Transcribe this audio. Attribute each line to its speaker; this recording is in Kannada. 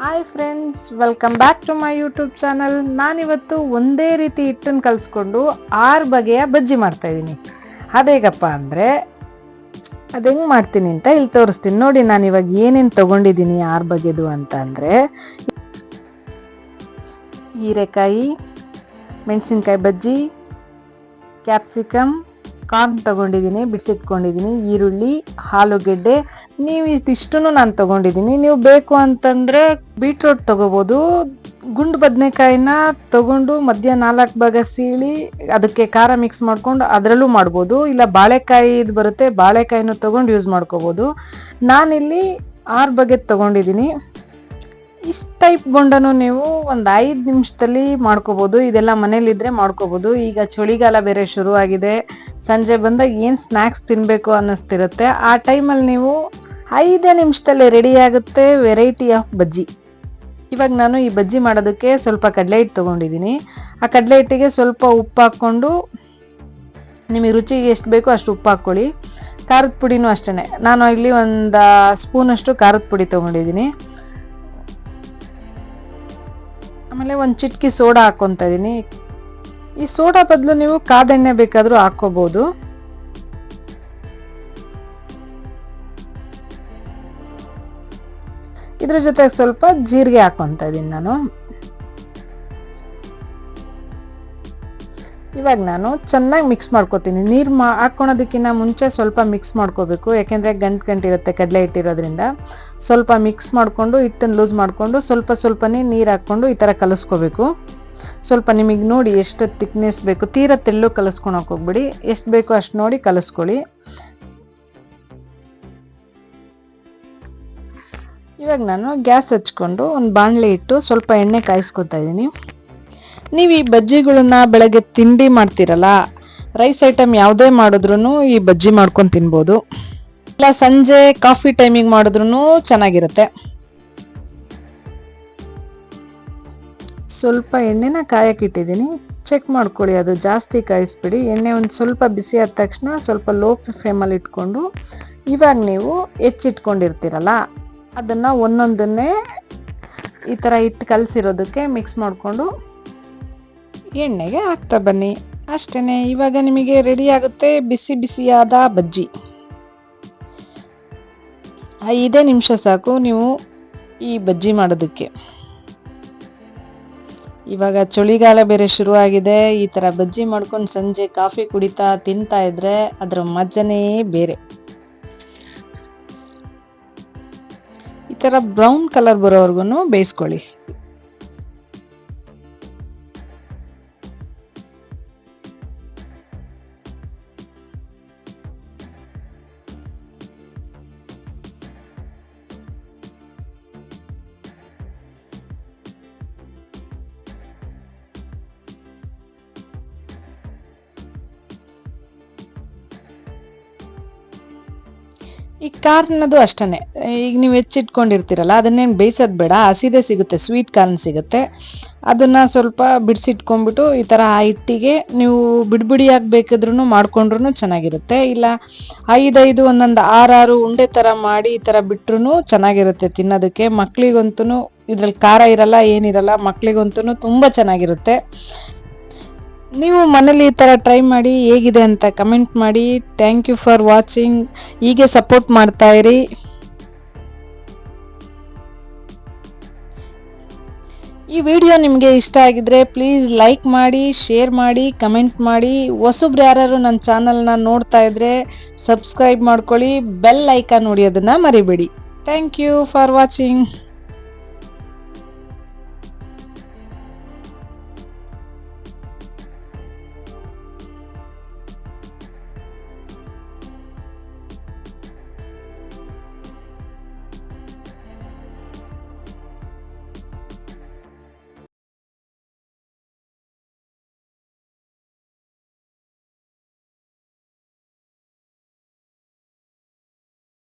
Speaker 1: Hi friends welcome back to my YouTube channel ನಾನಿವತ್ತು ಒಂದೇ ರೀತಿ ಹಿಟ್ಟನ್ನು ಕಲಿಸ್ಕೊಂಡು ಆರು ಬಗೆಯ ಬಜ್ಜಿ ಮಾಡ್ತಾ ಇದ್ದೀನಿ. ಅದೇಗಪ್ಪ ಅಂದರೆ ಅದು ಹೆಂಗೆ ಮಾಡ್ತೀನಿ ಅಂತ ಇಲ್ಲಿ ತೋರಿಸ್ತೀನಿ. ನೋಡಿ ನಾನು ಇವಾಗ ಏನೇನು ತೊಗೊಂಡಿದ್ದೀನಿ ಆರು ಬಗೆದು ಅಂತ ಅಂದರೆ ಹೀರೆಕಾಯಿ, ಮೆಣಸಿನ್ಕಾಯಿ ಬಜ್ಜಿ ಕ್ಯಾಪ್ಸಿಕಮ್ ಕಾರ್ನ್ ತೊಗೊಂಡಿದ್ದೀನಿ ಬಿಡಿಸಿಟ್ಕೊಂಡಿದ್ದೀನಿ ಈರುಳ್ಳಿ, ಆಲೂಗೆಡ್ಡೆ ನೀವು ಇದಿಷ್ಟನ್ನು ನಾನು ತೊಗೊಂಡಿದ್ದೀನಿ. ನೀವು ಬೇಕು ಅಂತಂದರೆ ಬೀಟ್ರೋಟ್ ತೊಗೋಬೋದು. ಗುಂಡು ಬದನೆಕಾಯಿನ ತಗೊಂಡು ಮಧ್ಯ ನಾಲ್ಕು ಭಾಗ ಸೀಳಿ ಅದಕ್ಕೆ ಖಾರ ಮಿಕ್ಸ್ ಮಾಡ್ಕೊಂಡು ಅದರಲ್ಲೂ ಮಾಡ್ಬೋದು. ಇಲ್ಲ ಬಾಳೆಕಾಯಿ ಇದು ಬರುತ್ತೆ, ಬಾಳೆಕಾಯಿನೂ ತೊಗೊಂಡು ಯೂಸ್ ಮಾಡ್ಕೋಬೋದು. ನಾನಿಲ್ಲಿ ಆರು ಬಗೆದು ತೊಗೊಂಡಿದ್ದೀನಿ. ಇಷ್ಟು ಟೈಪ್ ಗೊಂಡನು ನೀವು ಒಂದು ಐದು ನಿಮಿಷದಲ್ಲಿ ಮಾಡ್ಕೋಬೋದು. ಇದೆಲ್ಲ ಮನೇಲಿದ್ರೆ ಮಾಡ್ಕೋಬೋದು. ಈಗ ಚಳಿಗಾಲ ಬೇರೆ ಶುರುವಾಗಿದೆ. ಸಂಜೆ ಬಂದಾಗ ಏನು ಸ್ನ್ಯಾಕ್ಸ್ ತಿನ್ನಬೇಕು ಅನ್ನಿಸ್ತಿರುತ್ತೆ. ಆ ಟೈಮಲ್ಲಿ ನೀವು ಐದೇ ನಿಮಿಷದಲ್ಲಿ ರೆಡಿಯಾಗುತ್ತೆ ವೆರೈಟಿ ಆಫ್ ಬಜ್ಜಿ. ಇವಾಗ ನಾನು ಈ ಬಜ್ಜಿ ಮಾಡೋದಕ್ಕೆ ಸ್ವಲ್ಪ ಕಡಲೆ ಹಿಟ್ಟು ತೊಗೊಂಡಿದ್ದೀನಿ. ಆ ಕಡಲೆ ಹಿಟ್ಟಿಗೆ ಸ್ವಲ್ಪ ಉಪ್ಪು ಹಾಕ್ಕೊಂಡು ನಿಮಗೆ ರುಚಿಗೆ ಎಷ್ಟು ಬೇಕೋ ಅಷ್ಟು ಉಪ್ಪು ಹಾಕ್ಕೊಳ್ಳಿ. ಖಾರದ ಪುಡಿನೂ ಅಷ್ಟೇ ನಾನು ಇಲ್ಲಿ ಒಂದು ಸ್ಪೂನಷ್ಟು ಖಾರದ ಪುಡಿ ತೊಗೊಂಡಿದ್ದೀನಿ. ಆಮೇಲೆ ಒಂದು ಚಿಟ್ಕಿ ಸೋಡಾ ಹಾಕ್ಕೊತಾ ಇದ್ದೀನಿ. ಈ ಸೋಡಾ ಬದಲು ನೀವು ಕಾದೆಣ್ಣೆ ಬೇಕಾದರೂ ಹಾಕ್ಕೋಬೋದು. ಇದ್ರ ಜೊತೆಗೆ ಸ್ವಲ್ಪ ಜೀರಿಗೆ ಹಾಕ್ಕೊತಾ ಇದ್ದೀನಿ ನಾನು. ಇವಾಗ ನಾನು ಚೆನ್ನಾಗಿ ಮಿಕ್ಸ್ ಮಾಡ್ಕೋತೀನಿ. ನೀರು ಮಾ ಹಾಕ್ಕೊಳೋದಕ್ಕಿಂತ ಮುಂಚೆ ಸ್ವಲ್ಪ ಮಿಕ್ಸ್ ಮಾಡ್ಕೋಬೇಕು. ಯಾಕೆಂದರೆ ಗಂಟು ಗಂಟಿರುತ್ತೆ ಕಡಲೆ ಇಟ್ಟಿರೋದ್ರಿಂದ ಸ್ವಲ್ಪ ಮಿಕ್ಸ್ ಮಾಡಿಕೊಂಡು ಹಿಟ್ಟನ್ನು ಲೂಸ್ ಮಾಡಿಕೊಂಡು ಸ್ವಲ್ಪ ಸ್ವಲ್ಪನೇ ನೀರು ಹಾಕ್ಕೊಂಡು ಈ ಥರ ಕಲಿಸ್ಕೋಬೇಕು. ಸ್ವಲ್ಪ ನಿಮಗೆ ನೋಡಿ ಎಷ್ಟು ತಿಕ್ನೆಸ್ ಬೇಕು. ತೀರ ತೆಳ್ಳು ಕಲಿಸ್ಕೊಳಕ್ಕೆ ಹೋಗ್ಬಿಡಿ. ಎಷ್ಟು ಬೇಕೋ ಅಷ್ಟು ನೋಡಿ ಕಲಿಸ್ಕೊಳ್ಳಿ. ಇವಾಗ ನಾನು ಗ್ಯಾಸ್ ಹಚ್ಕೊಂಡು ಒಂದು ಬಾಣಲೆ ಇಟ್ಟು ಸ್ವಲ್ಪ ಎಣ್ಣೆ ಕಾಯಿಸ್ಕೊತಾ ಇದ್ದೀನಿ. ನೀವು ಈ ಬಜ್ಜಿಗಳನ್ನ ಬೆಳಗ್ಗೆ ತಿಂಡಿ ಮಾಡ್ತೀರಲ್ಲ, ರೈಸ್ ಐಟಮ್ ಯಾವುದೇ ಮಾಡಿದ್ರು ಈ ಬಜ್ಜಿ ಮಾಡ್ಕೊಂಡು ತಿನ್ಬೋದು. ಇಲ್ಲ, ಸಂಜೆ ಕಾಫಿ ಟೈಮಿಗೆ ಮಾಡಿದ್ರು ಚೆನ್ನಾಗಿರುತ್ತೆ. ಸ್ವಲ್ಪ ಎಣ್ಣೆನ ಕಾಯಕ್ಕಿಟ್ಟಿದ್ದೀನಿ ಚೆಕ್ ಮಾಡ್ಕೊಳ್ಳಿ, ಅದು ಜಾಸ್ತಿ ಕಾಯಿಸ್ಬಿಡಿ. ಎಣ್ಣೆ ಒಂದು ಸ್ವಲ್ಪ ಬಿಸಿ ಆದ ತಕ್ಷಣ ಸ್ವಲ್ಪ ಲೋ ಫ್ಲೇಮಲ್ಲಿ ಇಟ್ಕೊಂಡು, ಇವಾಗ ನೀವು ಹೆಚ್ಚಿಟ್ಕೊಂಡಿರ್ತೀರಲ್ಲ ಅದನ್ನು ಒಂದೊಂದನ್ನೇ ಈ ಥರ ಹಿಟ್ಟು ಕಲಸಿರೋದಕ್ಕೆ ಮಿಕ್ಸ್ ಮಾಡಿಕೊಂಡು ಎಣ್ಣೆಗೆ ಹಾಕ್ತಾ ಬನ್ನಿ. ಅಷ್ಟೇ ಇವಾಗ ನಿಮಗೆ ರೆಡಿ ಆಗುತ್ತೆ ಬಿಸಿ ಬಿಸಿಯಾದ ಬಜ್ಜಿ. ಐದೇ ನಿಮಿಷ ಸಾಕು ನೀವು ಈ ಬಜ್ಜಿ ಮಾಡೋದಕ್ಕೆ. ಇವಾಗ ಚಳಿಗಾಲ ಬೇರೆ ಶುರುವಾಗಿದೆ. ಈ ಥರ ಬಜ್ಜಿ ಮಾಡ್ಕೊಂಡು ಸಂಜೆ ಕಾಫಿ ಕುಡಿತಾ ತಿಂತಾ ಇದ್ರೆ ಅದರ ಮಜ್ಜನೇ ಬೇರೆ. ಥರ ಬ್ರೌನ್ ಕಲರ್ ಬರೋವರೆಗೂ ಬೇಯಿಸ್ಕೊಳ್ಳಿ. ಈ ಕಾರ್ನದು ಅಷ್ಟೇ ಈಗ ನೀವು ಹೆಚ್ಚಿಟ್ಕೊಂಡಿರ್ತೀರಲ್ಲ, ಅದನ್ನೇನು ಬೇಯಿಸೋದು ಬೇಡ. ಹಸಿದೇ ಸಿಗುತ್ತೆ ಸ್ವೀಟ್ ಕಾರ್ನ್ ಸಿಗುತ್ತೆ. ಅದನ್ನು ಸ್ವಲ್ಪ ಬಿಡಿಸಿಟ್ಕೊಂಡ್ಬಿಟ್ಟು ಈ ಥರ ಆ ಹಿಟ್ಟಿಗೆ ನೀವು ಬಿಡಿಬಿಡಿಯಾಗಿ ಬೇಕಿದ್ರೂ ಮಾಡ್ಕೊಂಡ್ರು ಚೆನ್ನಾಗಿರುತ್ತೆ. ಇಲ್ಲ ಐದೈದು, ಒಂದೊಂದು ಆರಾರು ಉಂಡೆ ಥರ ಮಾಡಿ ಈ ಥರ ಬಿಟ್ರು ಚೆನ್ನಾಗಿರುತ್ತೆ ತಿನ್ನೋದಕ್ಕೆ. ಮಕ್ಳಿಗಂತೂ ಇದ್ರಲ್ಲಿ ಖಾರ ಇರಲ್ಲ, ಏನಿರಲ್ಲ ಮಕ್ಳಿಗಂತೂ ತುಂಬ ಚೆನ್ನಾಗಿರುತ್ತೆ. ನೀವು ಮನೇಲಿ ಈ ಥರ ಟ್ರೈ ಮಾಡಿ ಹೇಗಿದೆ ಅಂತ ಕಮೆಂಟ್ ಮಾಡಿ. ಥ್ಯಾಂಕ್ ಯು ಫಾರ್ ವಾಚಿಂಗ್ ಹೀಗೆ ಸಪೋರ್ಟ್ ಮಾಡ್ತಾ ಇರಿ. ಈ ವಿಡಿಯೋ ನಿಮಗೆ ಇಷ್ಟ ಆಗಿದ್ರೆ ಪ್ಲೀಸ್ ಲೈಕ್ ಮಾಡಿ ಶೇರ್ ಮಾಡಿ ಕಮೆಂಟ್ ಮಾಡಿ. ಹೊಸಬ್ರು ಯಾರು ನನ್ನ ಚಾನಲ್ನ ನೋಡ್ತಾ ಇದ್ರೆ ಸಬ್ಸ್ಕ್ರೈಬ್ ಮಾಡ್ಕೊಳ್ಳಿ. ಬೆಲ್ ಐಕಾನ್ ಅದನ್ನು ಮರಿಬೇಡಿ. Thank you for watching